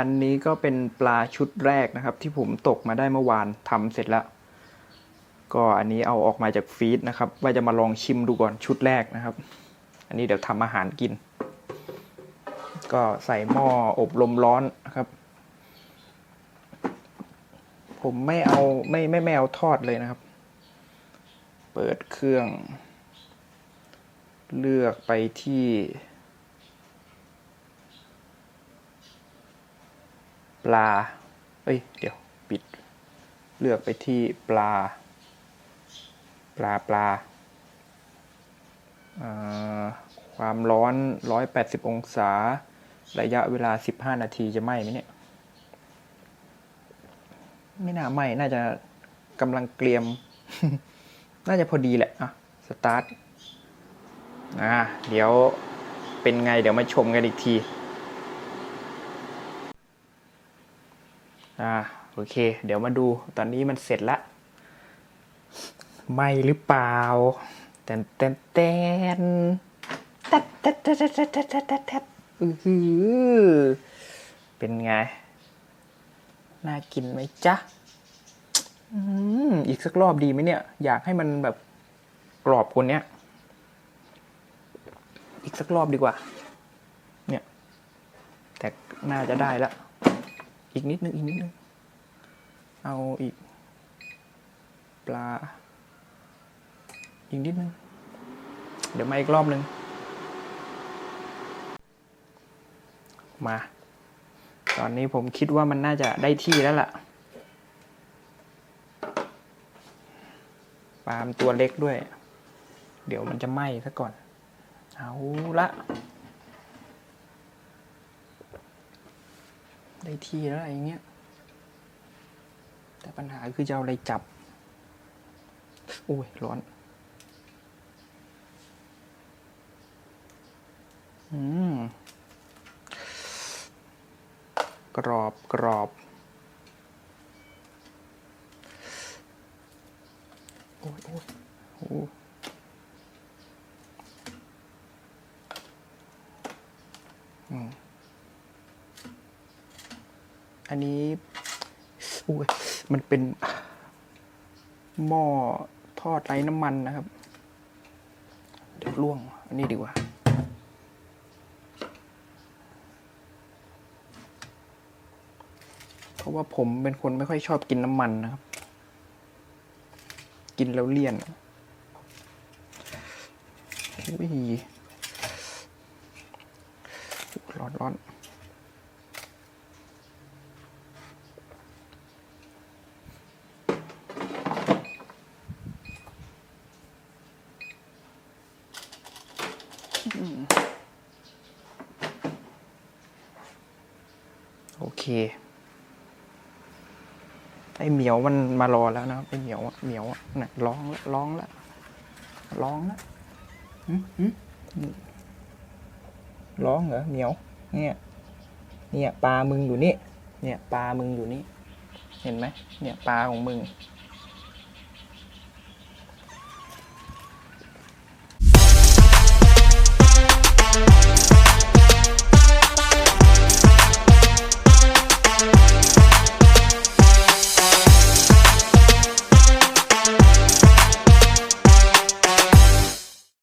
อันนี้ก็เป็นปลาชุดแรกนะครับ ที่ผมตกมาได้เมื่อวานทำเสร็จแล้ว ก็อันนี้เอาออกมาจากฟีดนะครับ ว่าจะมาลองชิมดูก่อนชุดแรกนะครับ อันนี้เดี๋ยวทำอาหารกิน ก็ใส่หม้ออบลมร้อนนะครับ ผมไม่เอาไม่ไม่ไม่เอาทอดเลยนะครับ เปิดเครื่อง เลือกไปที่ ปลา เอ้ย เดี๋ยว ปิด เลือกไปที่ปลา ปลาปลา ความร้อน 180 องศา ระยะเวลา 15 นาทีจะไหม้ไหมเนี่ย ไม่น่าไหม้ น่าจะกำลังเกรียม น่าจะพอดีแหละ อะ สตาร์ท อ่า เดี๋ยวเป็นไง เดี๋ยวมาชมกันอีกที อ่าโอเค เดี๋ยวมาดูตอนนี้มันเสร็จละไหม่หรือเปล่าแตนแตนแตนแตดแตดแตดแตดแตดแตดแตดแตดอือหือเป็นไง น่ากินไหมจ๊ะอืมอีกสักรอบดีไหมเนี่ย อยากให้มันแบบกรอบกว่านี้ย อีกสักรอบดีกว่า เนี่ย แต่น่าจะได้ละ อีกนิดนึงอีกนิดนึง เอาอีก ปลา อีกนิดนึง เดี๋ยวมาอีกรอบนึง มา ตอนนี้ผมคิดว่ามันน่าจะได้ที่แล้วล่ะ ปลามตัวเล็กด้วย เดี๋ยวมันจะไหม้ซะก่อน เอาละ ได้ทีแล้วอะไรเงี้ย แต่ปัญหาคือจะเอาอะไรจับ โอ้ย ร้อน อืม กรอบกรอบ โอ้ยโอ้ยโอ้ อันนี้อุ้ยมันเป็นหม้อทอดไร้น้ำมันนะครับ เดี๋ยวล่วง อันนี้ดีกว่า เพราะว่าผมเป็นคนไม่ค่อยชอบกินน้ำมันนะครับ กินแล้วเลี่ยนอุ้ยร้อนร้อน โอเค ไอเหมียวมันมารอแล้วนะไอเหมียวอะเหมียวอะน่ะร้องแล้วร้องแล้วร้องแล้วร้องเหรอเหมียว เนี่ย เนี่ยปลามึงอยู่นี่ เนี่ยปลามึงอยู่นี่ เห็นไหมเนี่ยปลาของมึง